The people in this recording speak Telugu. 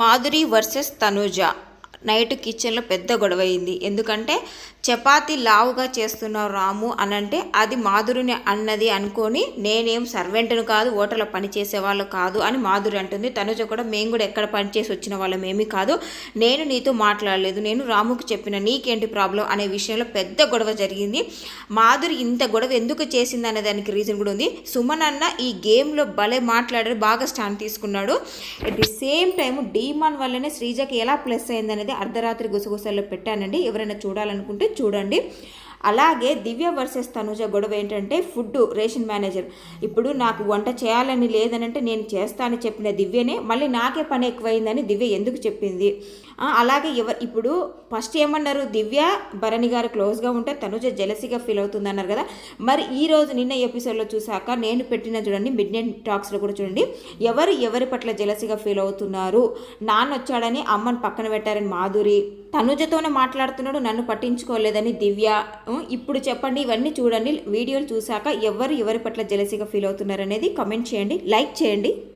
మాధురి వర్సెస్ తనూజ. నైట్ కిచెన్లో పెద్ద గొడవ అయింది ఎందుకంటే చపాతి లావుగా చేస్తున్నావు రాము అని అంటే అది మాధురిని అన్నది అనుకొని నేనేం సర్వెంట్ను కాదు హోటల్లో పని చేసే వాళ్ళు కాదు అని మాధురి అంటుంది. తనుజ కూడా మేము కూడా ఎక్కడ పని చేసి వచ్చిన వాళ్ళం ఏమీ కాదు. నేను నీతో మాట్లాడలేదు నేను రాముకు చెప్పిన నీకేంటి ప్రాబ్లం అనే విషయంలో పెద్ద గొడవ జరిగింది. మాధురి ఇంత గొడవ ఎందుకు చేసింది అనే దానికి రీజన్ కూడా ఉంది. సుమన్ అన్న ఈ గేమ్లో భలే మాట్లాడారు బాగా స్టాండ్ తీసుకున్నాడు. అట్ ది సేమ్ టైం డీమాన్ వల్లనే శ్రీజకి ఎలా ప్లస్ అయిందని అనేది అర్ధరాత్రి గుసగుసల్లో పెట్టానండి. ఎవరైనా చూడాలనుకుంటే చూడండి. అలాగే దివ్య వర్సెస్ తనుజ గొడవ ఏంటంటే ఫుడ్ రేషన్ మేనేజర్ ఇప్పుడు నాకు వంట చేయాలని లేదనంటే నేను చేస్తానని చెప్పిన దివ్యనే మళ్ళీ నాకే పని ఎక్కువైందని దివ్య ఎందుకు చెప్పింది? అలాగే ఎవరు ఇప్పుడు ఫస్ట్ ఏమన్నారు? దివ్య భరణి గారు క్లోజ్గా ఉంటే తనుజ జెలసీగా ఫీల్ అవుతుంది అన్నారు కదా. మరి ఈ రోజు నిన్న ఎపిసోడ్లో చూసాక నేను పెట్టిన చూడండి మిడ్ నైట్ టాక్స్లో కూడా చూడండి ఎవరు ఎవరి పట్ల జెలసీగా ఫీల్ అవుతున్నారు? నాన్న వచ్చాడని అమ్మని పక్కన పెట్టారని మాధురి తనుజతోనే మాట్లాడుతున్నాడు నన్ను పట్టించుకోలేదని దివ్య. ఇప్పుడు చెప్పండి ఇవన్నీ చూడండి వీడియోలు చూశాక ఎవరు ఎవరి పట్ల జెలసీగా ఫీల్ అవుతున్నారనేది కమెంట్ కామెంట్ చేయండి లైక్ చేయండి.